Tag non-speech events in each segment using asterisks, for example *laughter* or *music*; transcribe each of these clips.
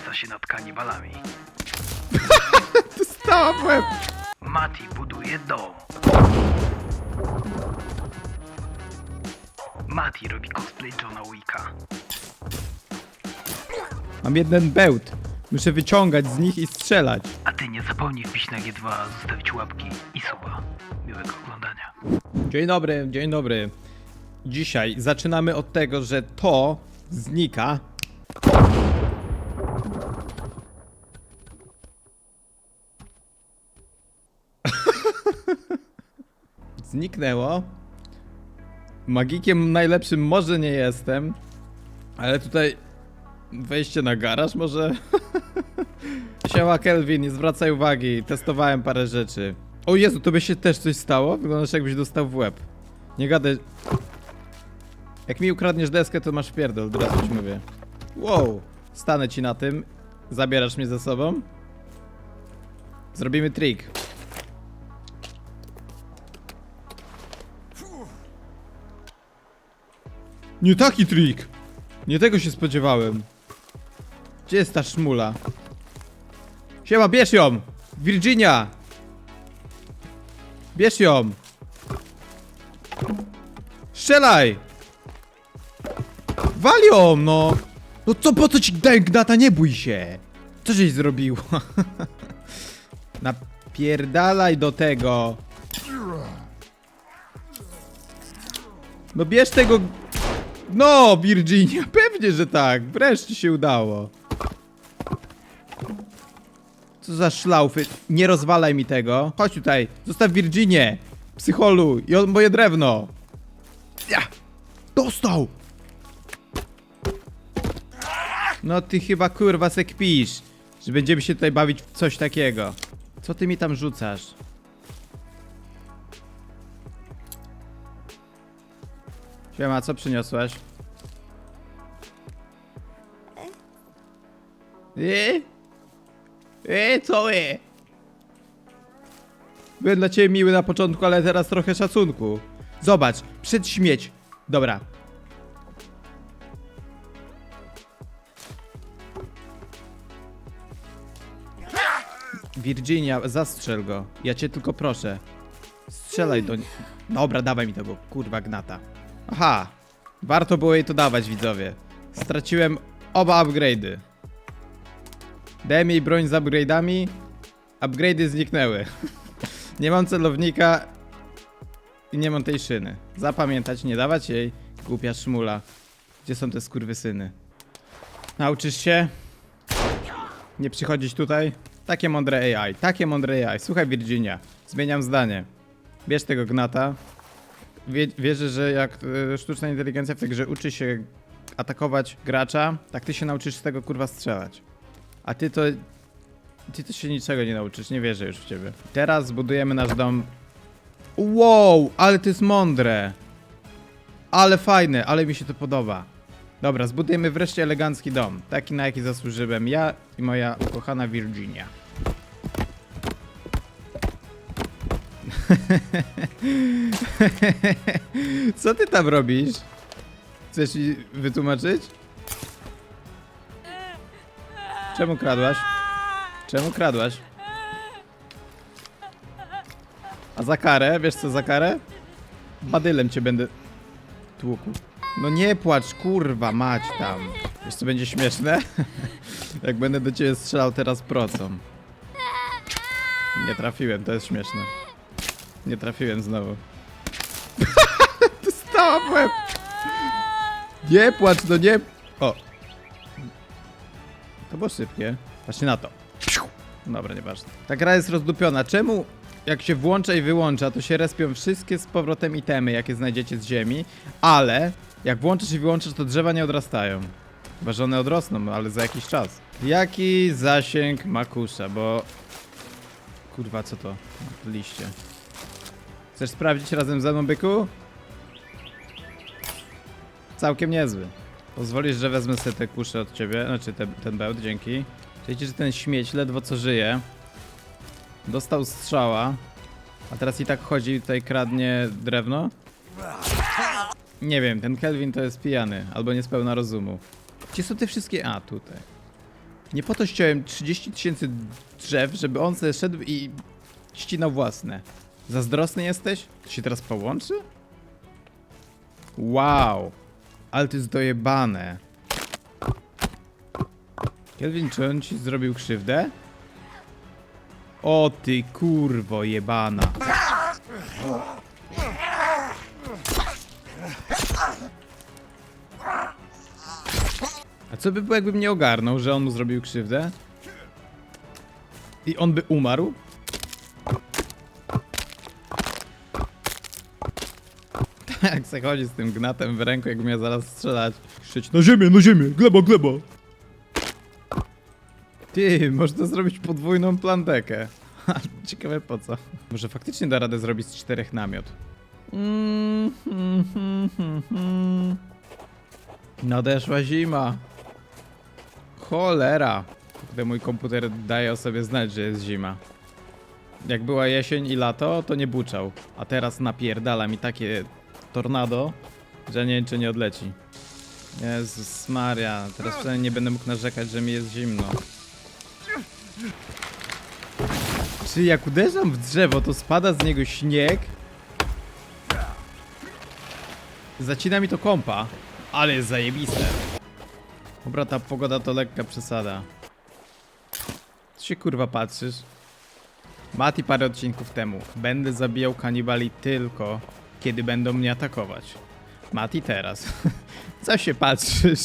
znęca się nad kanibalami. Stała w łeb. Mati buduje dom. Mati robi cosplay Johna Wicka. Mam jeden bełt. Muszę wyciągać z nich i strzelać. A ty nie zapomnij wbić na G2, zostawić łapki i suba. Miłego oglądania. Dzień dobry, dzień dobry. Dzisiaj zaczynamy od tego, że to znika. Zniknęło. Magikiem najlepszym może nie jestem, ale tutaj wejście na garaż może. *laughs* Siema Kelvin, nie zwracaj uwagi, testowałem parę rzeczy. O Jezu, to by się też coś stało? Wyglądasz jakbyś dostał w łeb. Nie gadaj. Jak mi ukradniesz deskę, to masz pierdol, od razu ci mówię. Wow, stanę ci na tym. Zabierasz mnie ze sobą. Zrobimy trik. Nie taki trik! Nie tego się spodziewałem. Gdzie jest ta szmula? Siema, bierz ją! Virginia! Bierz ją! Strzelaj! Wal ją, no! No co, po co ci daję gnata? Nie bój się! Co żeś zrobił? *laughs* Napierdalaj do tego! No bierz tego... No, Virginia, *laughs* pewnie, że tak. Wreszcie się udało. Co za szlaufy? Nie rozwalaj mi tego. Chodź tutaj, zostaw Virginię. Psycholu i on moje drewno. Ja! Dostał! No ty chyba kurwa se kpisz, że będziemy się tutaj bawić w coś takiego. Co ty mi tam rzucasz? Siema, co przyniosłeś? E? E, co e? Byłem dla ciebie miły na początku, ale teraz trochę szacunku. Zobacz, przed śmieć. Dobra. Virginia, zastrzel go. Ja cię tylko proszę. Strzelaj do... Dobra, dawaj mi tego, kurwa gnata. Aha, warto było jej to dawać, widzowie. Straciłem oba upgrade'y. Dałem jej broń z upgrade'ami, upgrade'y zniknęły. *laughs* nie mam celownika i nie mam tej szyny. Zapamiętać, nie dawać jej, głupia szmula. Gdzie są te skurwysyny? Nauczysz się? Nie przychodzić tutaj? Takie mądre AI, takie mądre AI. Słuchaj Virginia, zmieniam zdanie. Bierz tego gnata. Wie, wierzę, że jak e, sztuczna inteligencja w tej grze uczy się atakować gracza, tak ty się nauczysz z tego kurwa strzelać. A ty to... Ty to się niczego nie nauczysz, nie wierzę już w ciebie. Teraz zbudujemy nasz dom. Wow, ale to jest mądre. Ale fajne, ale mi się to podoba. Dobra, zbudujemy wreszcie elegancki dom. Taki, na jaki zasłużyłem ja i moja ukochana Virginia. *laughs* Co ty tam robisz? Chcesz mi wytłumaczyć? Czemu kradłaś? Czemu kradłaś? A za karę? Wiesz co za karę? Badylem cię będę tłukł. No nie płacz, kurwa, mać tam. Wiesz co będzie śmieszne? *laughs* Jak będę do ciebie strzelał teraz procą. Nie trafiłem, to jest śmieszne. Nie trafiłem znowu. Dostała w łeb. Nie płacz, no nie... O. To było szybkie. Patrzcie na to. Dobra, nieważne. Ta gra jest rozdupiona. Czemu jak się włącza i wyłącza, to się respią wszystkie z powrotem itemy, jakie znajdziecie z ziemi, ale jak włączysz i wyłączysz, to drzewa nie odrastają. Chyba, że one odrosną, ale za jakiś czas. Jaki zasięg ma kusza, bo... Kurwa, co to? Liście. Chcesz sprawdzić razem ze mną, byku? Całkiem niezły. Pozwolisz, że wezmę sobie te kusze od ciebie, znaczy te, ten bełt, dzięki. Wiecie, że ten śmieć ledwo co żyje. Dostał strzała. A teraz i tak chodzi i tutaj kradnie drewno? Nie wiem, ten Kelvin to jest pijany, albo niespełna rozumu. Gdzie są te wszystkie... A, tutaj. Nie po to ściąłem 30 tysięcy drzew, żeby on sobie szedł i ścinał własne. Zazdrosny jesteś? To się teraz połączy? Wow. Ale to jest dojebane. Kelvin, czy on ci zrobił krzywdę? O ty kurwo jebana. A co by było, jakbym nie ogarnął, że on mu zrobił krzywdę? I on by umarł? *laughs* Tak, se chodzi z tym gnatem w ręku, jakby miał zaraz strzelać. Krzyczeć, na ziemię, na ziemię, gleba, gleba. Ty, można zrobić podwójną plantekę. *laughs* Ciekawe po co. Może faktycznie da radę zrobić z czterech namiot. Mm. *laughs* Nadeszła zima. Cholera. Gdy mój komputer daje o sobie znać, że jest zima. Jak była jesień i lato, to nie buczał. A teraz napierdala mi takie tornado, że nie czy nie odleci. Jezus Maria, teraz przynajmniej nie będę mógł narzekać, że mi jest zimno. Czy jak uderzam w drzewo, to spada z niego śnieg? Zacina mi to kompa, ale jest zajebiste. Dobra, ta pogoda to lekka przesada. Co się kurwa patrzysz? Mati parę odcinków temu. Będę zabijał kanibali tylko, kiedy będą mnie atakować. Mati teraz. *laughs* Co się patrzysz?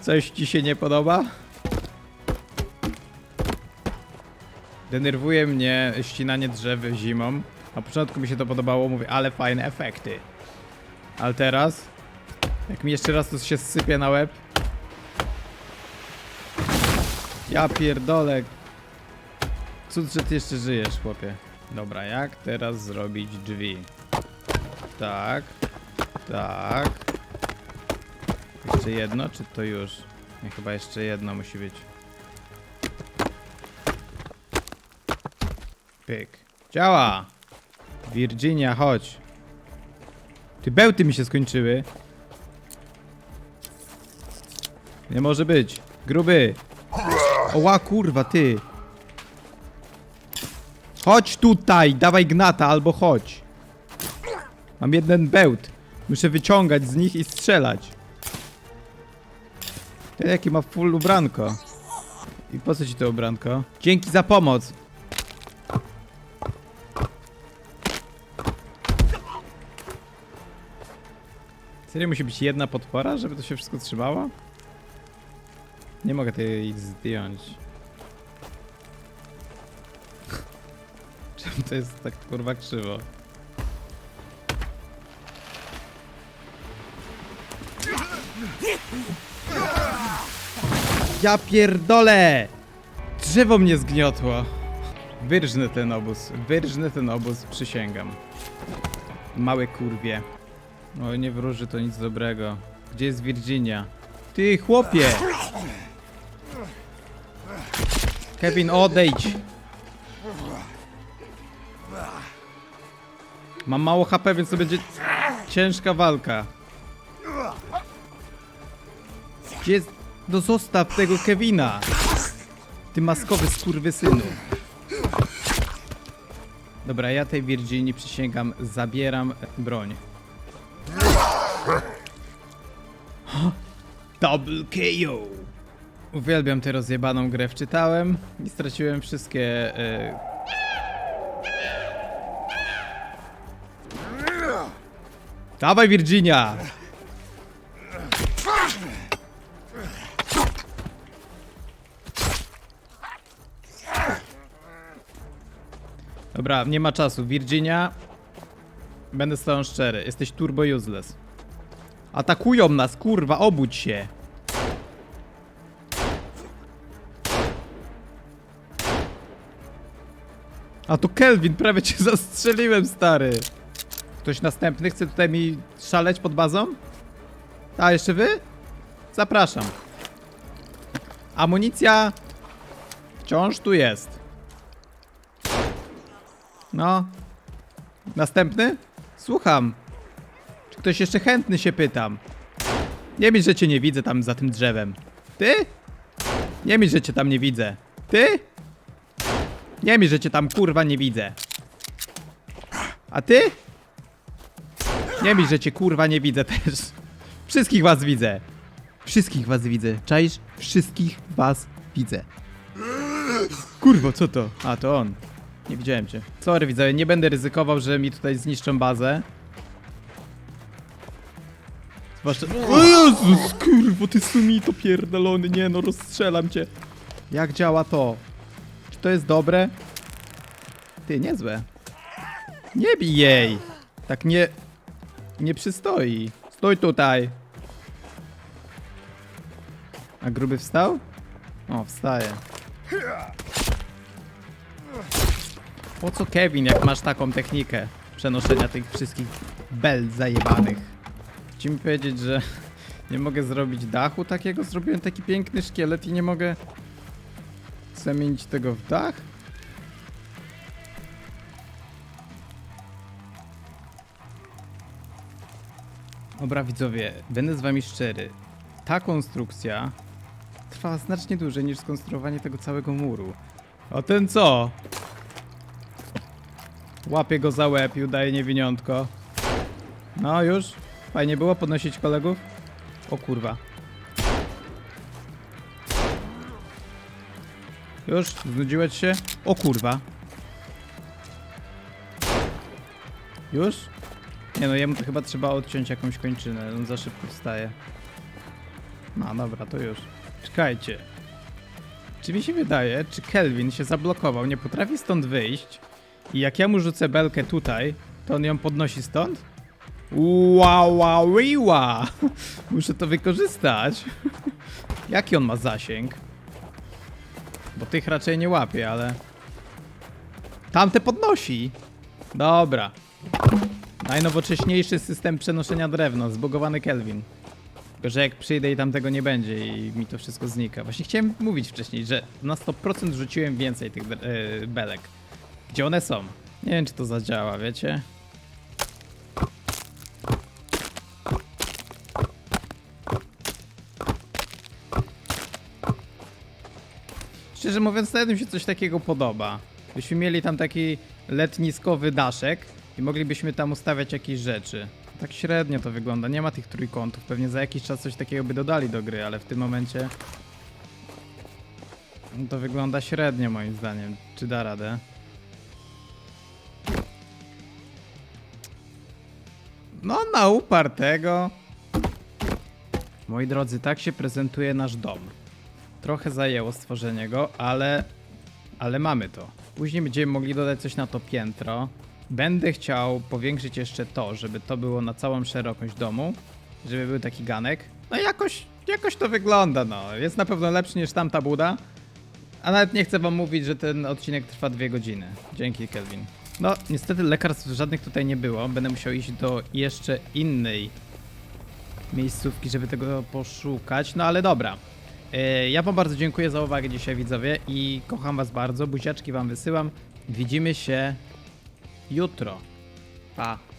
Coś ci się nie podoba? Denerwuje mnie ścinanie drzew zimą. Na początku mi się to podobało, mówię, ale fajne efekty. Ale teraz, jak mi jeszcze raz to się sypie na łeb. Ja pierdolę. Cud, że ty jeszcze żyjesz, chłopie. Dobra, jak teraz zrobić drzwi? Tak. Tak. Jeszcze jedno, czy to już? Nie, chyba jeszcze jedno musi być. Pyk. Działa! Virginia, chodź. Ty bełty mi się skończyły. Nie może być. Gruby. Oła kurwa, ty. Chodź tutaj, dawaj gnata albo chodź. Mam jeden bełt. Muszę wyciągać z nich i strzelać. Ty jaki ma full ubranko. I po co ci to ubranko? Dzięki za pomoc. Serio musi być jedna podpora, żeby to się wszystko trzymało? Nie mogę tej zdjąć. *laughs* Czemu to jest tak kurwa krzywo? Ja pierdolę! Drzewo mnie zgniotło. Wyrżnę ten obóz, wyrżnę ten obóz, przysięgam. Małe kurwie. O, nie wróży to nic dobrego. Gdzie jest Virginia? Ty, chłopie! Kevin, odejdź! Mam mało HP, więc to będzie ciężka walka. Gdzie jest... No zostaw tego Kevina! Ty maskowy skurwysynu. Dobra, ja tej Virginii przysięgam, zabieram broń. Double KO! Uwielbiam tę rozjebaną grę, wczytałem i straciłem wszystkie... E... Dawaj Virginia! Dobra, nie ma czasu. Virginia, będę z tobą szczery, jesteś turbo useless. Atakują nas, kurwa, obudź się. A to Kelvin, prawie cię *laughs* zastrzeliłem, stary. Ktoś następny chce tutaj mi szaleć pod bazą? A, jeszcze wy? Zapraszam. Amunicja wciąż tu jest. No. Następny? Słucham. Czy ktoś jeszcze chętny się pytam? Nie myśl, że cię nie widzę tam za tym drzewem. Ty? Nie mi, że cię tam nie widzę. Ty? Nie mi, że cię tam kurwa nie widzę. A ty? Nie mi, że cię kurwa nie widzę też. Wszystkich was widzę. Wszystkich was widzę. Czaisz? Wszystkich was widzę. Kurwa, co to? A, to on. Nie widziałem cię. Sorry, widzę, nie będę ryzykował, że mi tutaj zniszczą bazę. Zwłaszcza... O Jezus, kurwa, ty sumito pierdolony, nie no, rozstrzelam cię. Jak działa to? Czy to jest dobre? Ty, niezłe. Nie bij jej! Tak nie... Nie przystoi. Stój tutaj. A gruby wstał? O, wstaje. Po co Kevin, jak masz taką technikę przenoszenia tych wszystkich bel zajebanych? Chcę mi powiedzieć, że *laughs* nie mogę zrobić dachu takiego? Zrobiłem taki piękny szkielet i nie mogę zamienić tego w dach? Dobra widzowie, będę z wami szczery. Ta konstrukcja trwa znacznie dłużej niż skonstruowanie tego całego muru. A ten co? Łapie go za łeb i udaje niewiniątko. No już? Fajnie było podnosić kolegów? O kurwa. Już? Znudziłeś się? O kurwa. Już? Nie no, jemu to chyba trzeba odciąć jakąś kończynę, on za szybko wstaje. No dobra, to już. Czekajcie. Czy mi się wydaje, czy Kelvin się zablokował, nie potrafi stąd wyjść i jak ja mu rzucę belkę tutaj, to on ją podnosi stąd? Wow, wow, wiła! Muszę to wykorzystać. *laughs* Jaki on ma zasięg? Bo tych raczej nie łapie, ale... Tamte podnosi! Dobra. Najnowocześniejszy system przenoszenia drewna, zbogowany Kelvin. Tylko, że jak przyjdę i tam tego nie będzie i mi to wszystko znika. Właśnie chciałem mówić wcześniej, że na 100% rzuciłem więcej tych e, belek. Gdzie one są? Nie wiem, czy to zadziała, wiecie? Szczerze mówiąc, nawet mi się coś takiego podoba. Byśmy mieli tam taki letniskowy daszek i moglibyśmy tam ustawiać jakieś rzeczy. Tak średnio to wygląda, nie ma tych trójkątów. Pewnie za jakiś czas coś takiego by dodali do gry, ale w tym momencie to wygląda średnio moim zdaniem. Czy da radę? No na upartego. Moi drodzy, tak się prezentuje nasz dom. Trochę zajęło stworzenie go, ale, ale mamy to. Później będziemy mogli dodać coś na to piętro. Będę chciał powiększyć jeszcze to, żeby to było na całą szerokość domu, żeby był taki ganek. No jakoś, jakoś to wygląda, no. Jest na pewno lepszy niż tamta buda. A nawet nie chcę wam mówić, że ten odcinek trwa dwie godziny. Dzięki, Kelvin. No, niestety lekarstw żadnych tutaj nie było. Będę musiał iść do jeszcze innej miejscówki, żeby tego poszukać. No ale dobra. E, Ja wam bardzo dziękuję za uwagę dzisiaj, widzowie. I kocham was bardzo. Buziaczki wam wysyłam. Widzimy się jutro. Pa.